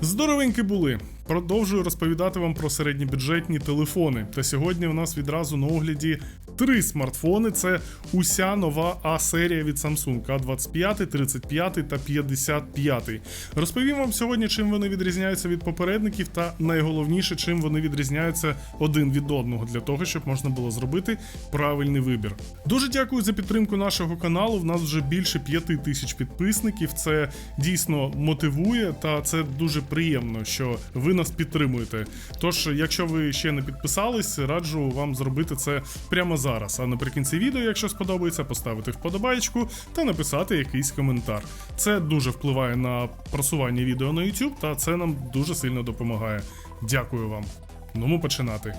Здоровенькі були. Продовжую розповідати вам про середньобюджетні телефони. Та сьогодні у нас відразу на огляді три смартфони. Це уся нова А-серія від Samsung А25, 35 та 55. Розповім вам сьогодні, чим вони відрізняються від попередників, та найголовніше, чим вони відрізняються один від одного, для того, щоб можна було зробити правильний вибір. Дуже дякую за підтримку нашого каналу. В нас вже більше п'яти тисяч підписників. Це дійсно мотивує, та це дуже приємно, що ви нас підтримуєте. Тож, якщо ви ще не підписались, раджу вам зробити це прямо зараз. А наприкінці відео, якщо сподобається, поставити вподобайку та написати якийсь коментар. Це дуже впливає на просування відео на YouTube, та це нам дуже сильно допомагає. Дякую вам. Ну, починати.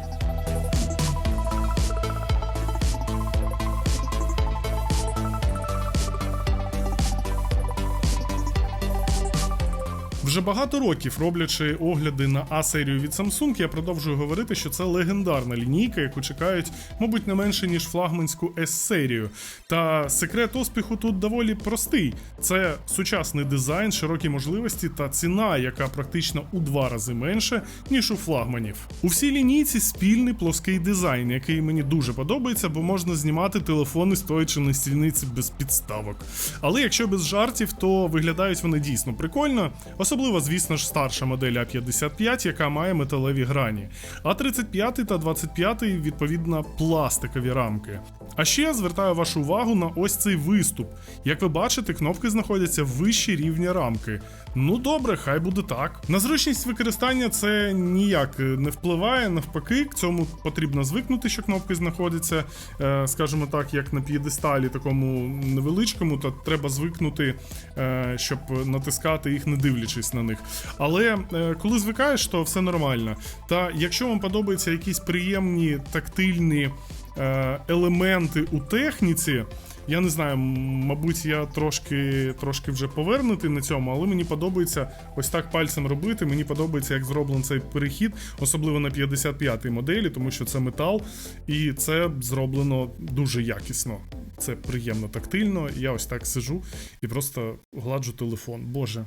Вже багато років роблячи огляди на А-серію від Samsung, я продовжую говорити, що це легендарна лінійка, яку чекають, мабуть, не менше ніж флагманську S-серію. Та секрет успіху тут доволі простий: це сучасний дизайн, широкі можливості та ціна, яка практично у два рази менше, ніж у флагманів. У всій лінійці спільний плоский дизайн, який мені дуже подобається, бо можна знімати телефони, стоячи на стільниці без підставок. Але якщо без жартів, то виглядають вони дійсно прикольно. Особливо, звісно ж, старша модель А55, яка має металеві грані. А 35 та 25 відповідно пластикові рамки. А ще я звертаю вашу увагу на ось цей виступ. Як ви бачите, кнопки знаходяться вище рівня рамки. Ну добре, хай буде так. На зручність використання це ніяк не впливає, навпаки, к цьому потрібно звикнути, що кнопки знаходяться, е, скажімо так, як на п'єдесталі, такому невеличкому, то треба звикнути, е, щоб натискати їх, не дивлячись на них. Але е, коли звикаєш, то все нормально. Та якщо вам подобаються якісь приємні тактильні е, елементи у техніці. Я не знаю, мабуть, я трошки, трошки вже повернутий на цьому, але мені подобається ось так пальцем робити. Мені подобається, як зроблений цей перехід, особливо на 55-й моделі, тому що це метал, і це зроблено дуже якісно. Це приємно тактильно. Я ось так сижу і просто гладжу телефон. Боже,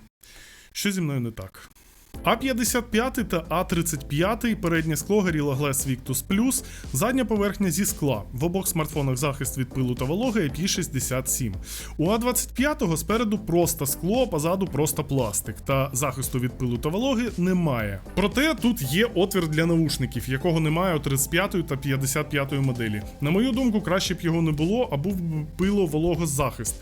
що зі мною не так? А55 та А35 переднє скло Gorilla Glass Victus Plus, задня поверхня зі скла. В обох смартфонах захист від пилу та вологи IP67. У А25 спереду просто скло, а позаду просто пластик, та захисту від пилу та вологи немає. Проте тут є отвір для навушників, якого немає у 35 та 55 моделі. На мою думку, краще б його не було, а був б пило вологозахист.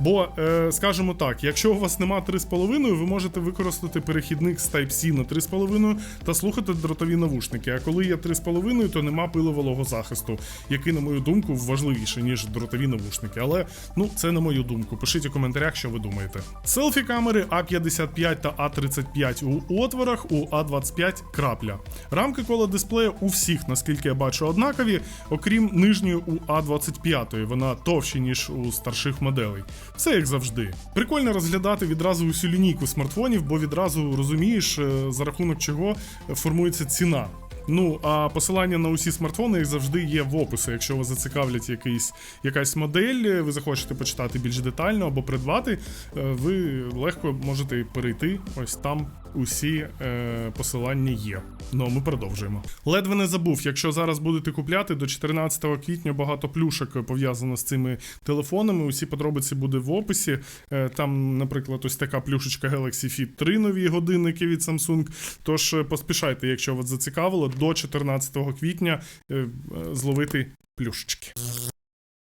Бо, е, скажімо так, якщо у вас нема 3,5, ви можете використати перехідник з Type-C на 3,5 та слухати дротові навушники. А коли є 3,5, то нема пилового захисту, який, на мою думку, важливіше, ніж дротові навушники. Але ну це на мою думку. Пишіть у коментарях, що ви думаєте. Селфі камери А55 та А35 у отворах, у А25 крапля. Рамки коло дисплея у всіх, наскільки я бачу, однакові, окрім нижньої у А25. Вона товща, ніж у старших моделей. Все як завжди. Прикольно розглядати відразу усю лінійку смартфонів, бо відразу розумієш, е, за рахунок чого формується ціна. Ну, а посилання на усі смартфони завжди є в описі. Якщо вас зацікавлять якийсь, якась модель, ви захочете почитати більш детально або придбати, е, ви легко можете перейти. Ось там усі е, посилання є. Ну, а ми продовжуємо. Ледве не забув, якщо зараз будете купляти до 14 квітня багато плюшок пов'язано з цими телефонами. Усі подробиці буде в описі. Е, там, наприклад, ось така плюшечка Galaxy Fit 3 нові годинники від Samsung. Тож е, поспішайте, якщо вас зацікавило, до 14 квітня е, зловити плюшечки.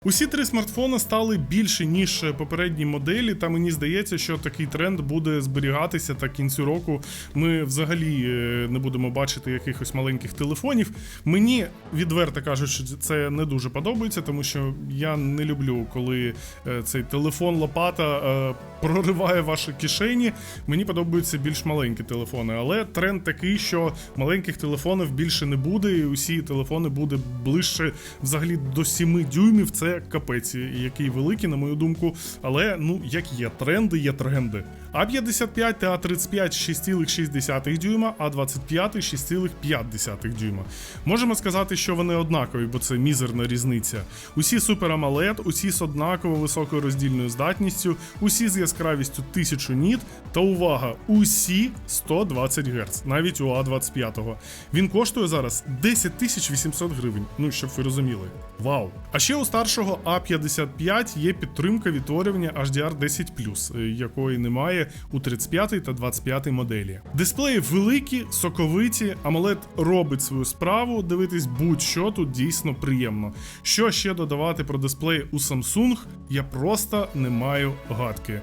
Усі три смартфони стали більше ніж попередні моделі, та мені здається, що такий тренд буде зберігатися та кінцю року. Ми взагалі е, не будемо бачити якихось маленьких телефонів. Мені відверто кажуть, що це не дуже подобається, тому що я не люблю, коли е, цей телефон лопата е, прориває ваші кишені. Мені подобаються більш маленькі телефони, але тренд такий, що маленьких телефонів більше не буде, і усі телефони буде ближче взагалі до 7 дюймів. Це капець, який великий, на мою думку. Але ну як є, тренди є тренди. А55 та А35 6,6 дюйма, А25 6,5 дюйма. Можемо сказати, що вони однакові, бо це мізерна різниця. Усі Super AMOLED, усі з однаково високою роздільною здатністю, усі з яскравістю 1000 ніт, та увага, усі 120 Гц, навіть у А25. Він коштує зараз 10 800 гривень. Ну, щоб ви розуміли. Вау! А ще у старшого А55 є підтримка відтворювання HDR10+, е, якої немає у 35 та 25 моделі. Дисплеї великі, соковиті, AMOLED робить свою справу. Дивитись будь-що тут дійсно приємно. Що ще додавати про дисплеї у Samsung, я просто не маю гадки.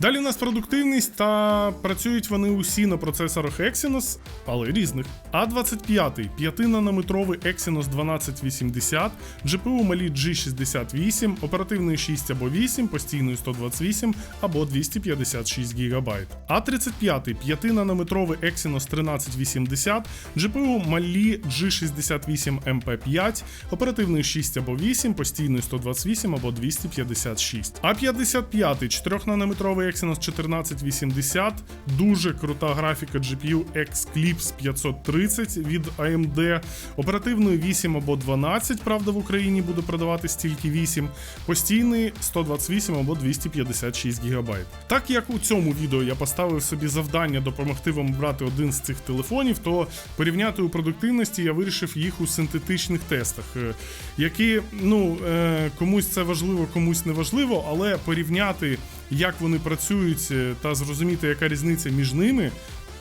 Далі у нас продуктивність та працюють вони усі на процесорах Exynos, але різних. А25 5-нанометровий Exynos 1280, GPU малі G68, оперативний 6 або 8, постійний 128 або 256 ГБ. А35 5-нанометровий Exynos 1380, GPU малі G68 MP5, оперативний 6 або 8, постійний 128 або 256. А55 4-нанометровий Exynos 1480, дуже крута графіка GPU X-Clips 530 від AMD, оперативної 8 або 12, правда в Україні буде продаватись тільки 8, постійний 128 або 256 ГБ. Так як у цьому відео я поставив собі завдання допомогти вам брати один з цих телефонів, то порівняти у продуктивності я вирішив їх у синтетичних тестах, е, які ну е, комусь це важливо, комусь не важливо, але порівняти, як вони працюють е, та зрозуміти, яка різниця між ними.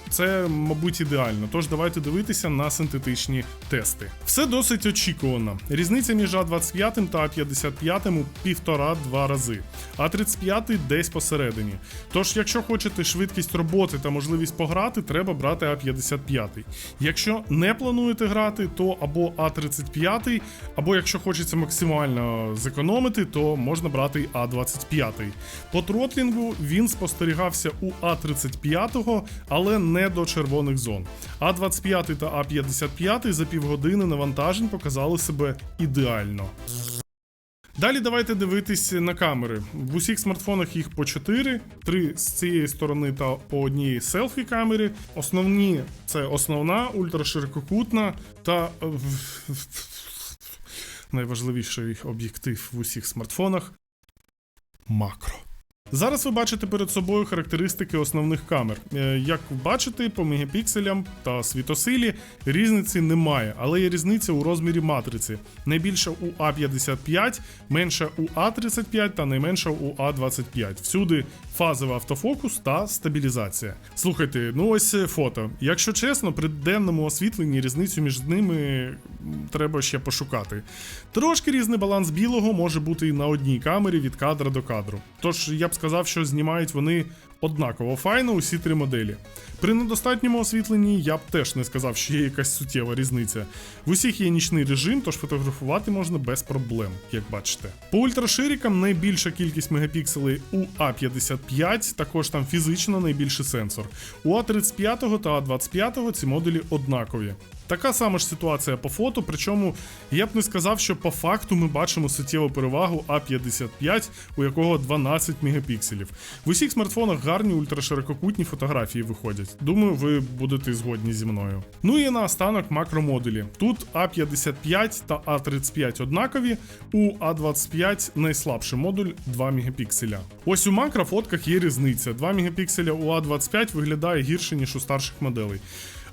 Це, мабуть, ідеально. Тож давайте дивитися на синтетичні тести. Все досить очікувано. Різниця між А25 та А55 у півтора-два рази, А35 десь посередині. Тож, якщо хочете швидкість роботи та можливість пограти, треба брати А55. Якщо не плануєте грати, то або А35, або якщо хочеться максимально зекономити, то можна брати А25. По тротлінгу він спостерігався у А35, але не до червоних зон. А25 та А55 за півгодини навантажень показали себе ідеально. Далі давайте дивитись на камери. В усіх смартфонах їх по 4, 3 з цієї сторони та по одній селфі камері. Основні це основна, ультраширококутна та найважливіший об'єктив в усіх смартфонах макро. Зараз ви бачите перед собою характеристики основних камер. Е, Як бачите, по мегапікселям та світосилі різниці немає, але є різниця у розмірі матриці. Найбільша у А55, менша у А35 та найменша у А25. Всюди фазовий автофокус та стабілізація. Слухайте, ну ось е, фото. Якщо чесно, при денному освітленні різницю між ними треба ще пошукати. Трошки різний баланс білого може бути і на одній камері від кадра до кадру. Тож я б сказав, що знімають вони однаково файно усі три моделі. При недостатньому освітленні я б теж не сказав, що є якась суттєва різниця. В усіх є нічний режим, тож фотографувати можна без проблем, як бачите. По ультраширікам найбільша кількість мегапікселей у А55, також там фізично найбільший сенсор. У А35 та А25 ці модулі однакові. Така сама ж ситуація по фото, причому я б не сказав, що по факту ми бачимо суттєву перевагу А55, у якого 12 мегапікселів. В усіх смартфонах гарні ультраширококутні фотографії виходять. Думаю, ви будете згодні зі мною. Ну і наостанок макромодулі. Тут А55 та А35 однакові, у А25 найслабший модуль 2 мегапікселя. Ось у макрофотках є різниця. 2 мегапікселя у А25 виглядає гірше, ніж у старших моделей.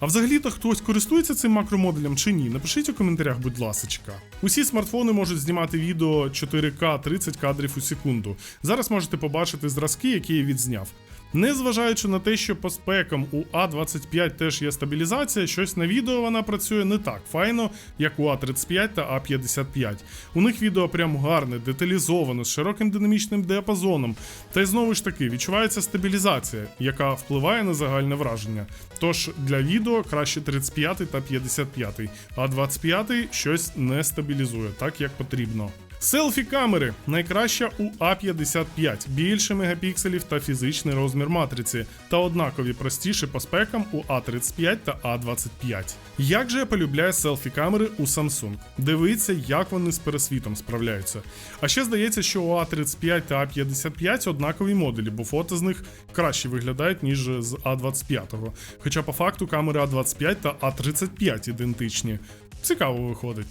А взагалі-то хтось користується цим макромодулем чи ні? Напишіть у коментарях, будь ласочка. Усі смартфони можуть знімати відео 4К 30 кадрів у секунду. Зараз можете побачити зразки, які я відзняв. Незважаючи на те, що по спекам у А25 теж є стабілізація, щось на відео вона працює не так файно, як у А35 та А55. У них відео прям гарне, деталізоване, з широким динамічним діапазоном. Та й знову ж таки відчувається стабілізація, яка впливає на загальне враження. Тож для відео краще 35 та 55, а 25 щось не стабілізує так, як потрібно. Селфі камери найкраща у А55, більше мегапікселів та фізичний розмір матриці, та однакові простіші по спекам у А35 та А25. Як же я полюбляю селфі камери у Samsung? Дивіться, як вони з пересвітом справляються. А ще здається, що у А35 та А55 однакові моделі, бо фото з них краще виглядають, ніж з А25. Хоча по факту камери А25 та А35 ідентичні. Цікаво виходить.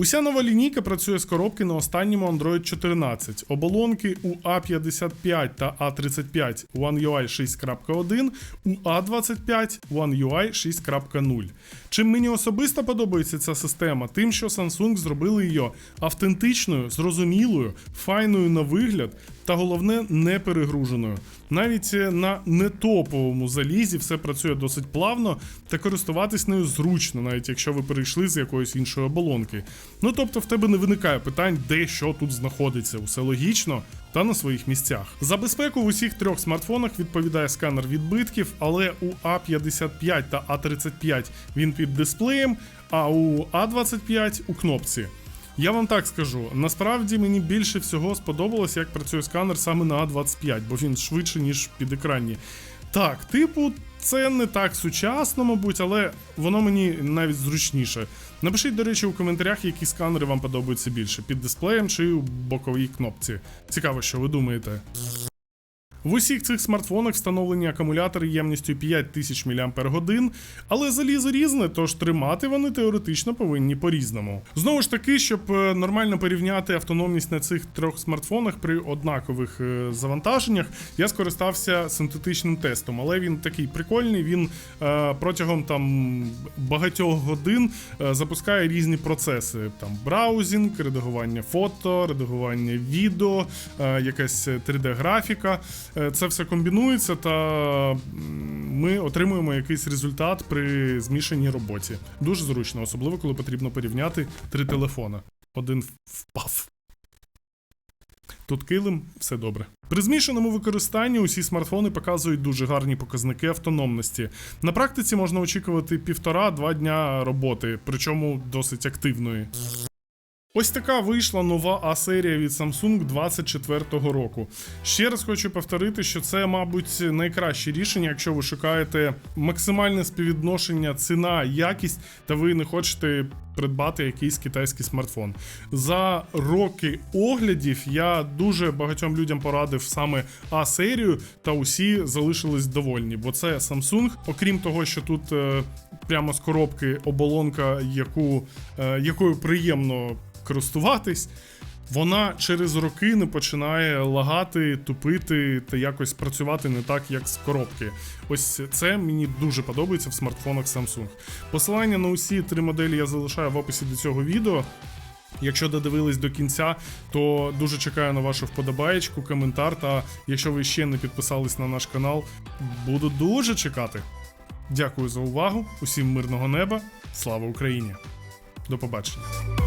Уся нова лінійка працює з коробки на останньому Android 14. Оболонки у A55 та A35 One UI 6.1, у A25 One UI 6.0. Чим мені особисто подобається ця система, тим, що Samsung зробили її автентичною, зрозумілою, файною на вигляд та головне не перегруженою. Навіть е, на нетоповому залізі все працює досить плавно та користуватись нею зручно, навіть якщо ви перейшли з якоїсь іншої оболонки. Ну тобто в тебе не виникає питань, де що тут знаходиться, усе логічно та на своїх місцях. За безпеку в усіх трьох смартфонах відповідає сканер відбитків, але у А55 та А35 він під дисплеєм, а у А25 у кнопці. Я вам так скажу, насправді мені більше всього сподобалось, як працює сканер саме на А25, бо він швидше, ніж під екранні. Так, типу, це не так сучасно, мабуть, але воно мені навіть зручніше. Напишіть, до речі, у коментарях, які сканери вам подобаються більше: під дисплеєм чи у боковій кнопці. Цікаво, що ви думаєте. В усіх цих смартфонах встановлені акумулятори ємністю 5000 мАч, але залізо різне, тож тримати вони теоретично повинні по-різному. Знову ж таки, щоб е, нормально порівняти автономність на цих трьох смартфонах при однакових е, завантаженнях, я скористався синтетичним тестом, але він такий прикольний. Він е, протягом там багатьох годин запускає різні процеси: там браузінг, редагування фото, редагування відео, якась 3D-графіка. Е, Це все комбінується, та ми отримуємо якийсь результат при змішаній роботі. Дуже зручно, особливо коли потрібно порівняти три телефона. Один впав. Тут килим, все добре. При змішаному використанні усі смартфони показують дуже гарні показники автономності. На практиці можна очікувати півтора-два дня роботи, причому досить активної. Ось така вийшла нова А-серія від Samsung 24-го року. Ще раз хочу повторити, що це, мабуть, найкраще рішення, якщо ви шукаєте максимальне співвідношення ціна, якість, та ви не хочете придбати якийсь китайський смартфон. За роки оглядів я дуже багатьом людям порадив саме А-серію, та усі залишились довольні, бо це Samsung. Окрім того, що тут е, прямо з коробки оболонка, яку, е, якою приємно користуватись, вона через роки не починає лагати, тупити та якось працювати не так, як з коробки. Ось це мені дуже подобається в смартфонах Samsung. Посилання на усі три моделі я залишаю в описі до цього відео. Якщо додивились до кінця, то дуже чекаю на вашу вподобаєчку, коментар. Та якщо ви ще не підписались на наш канал, буду дуже чекати. Дякую за увагу, усім мирного неба, слава Україні! До побачення!